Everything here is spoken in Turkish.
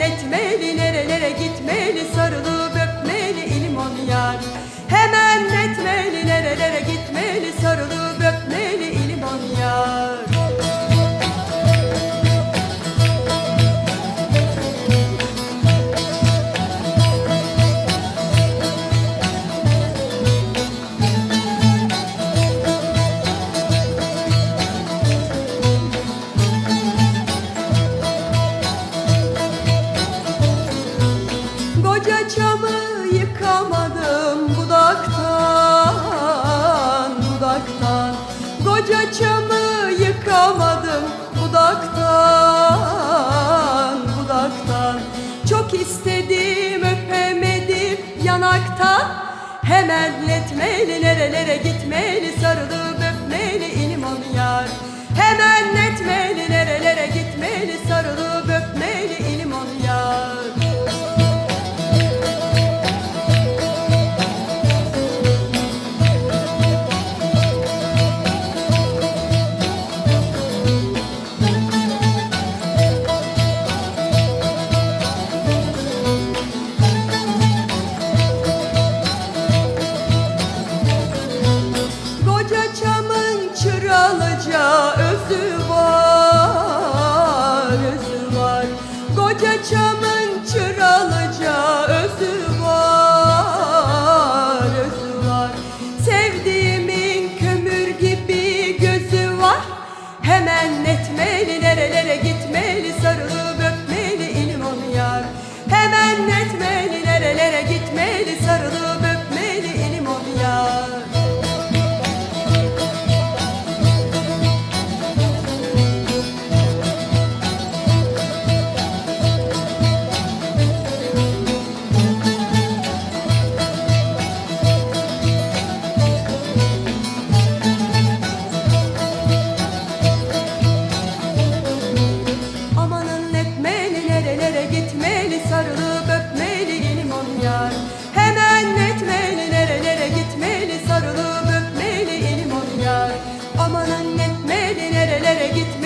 etmeli nerelere gitmeli sarılıp fırçamı yıkamadım budaktan budaktan. Çok istedim öpemedim yanaktan. Hemen letmeli nerelere gitme paçamın çıralıca özü var özü var. Koca çamın çıralıca gitmeli nerelere gitmeli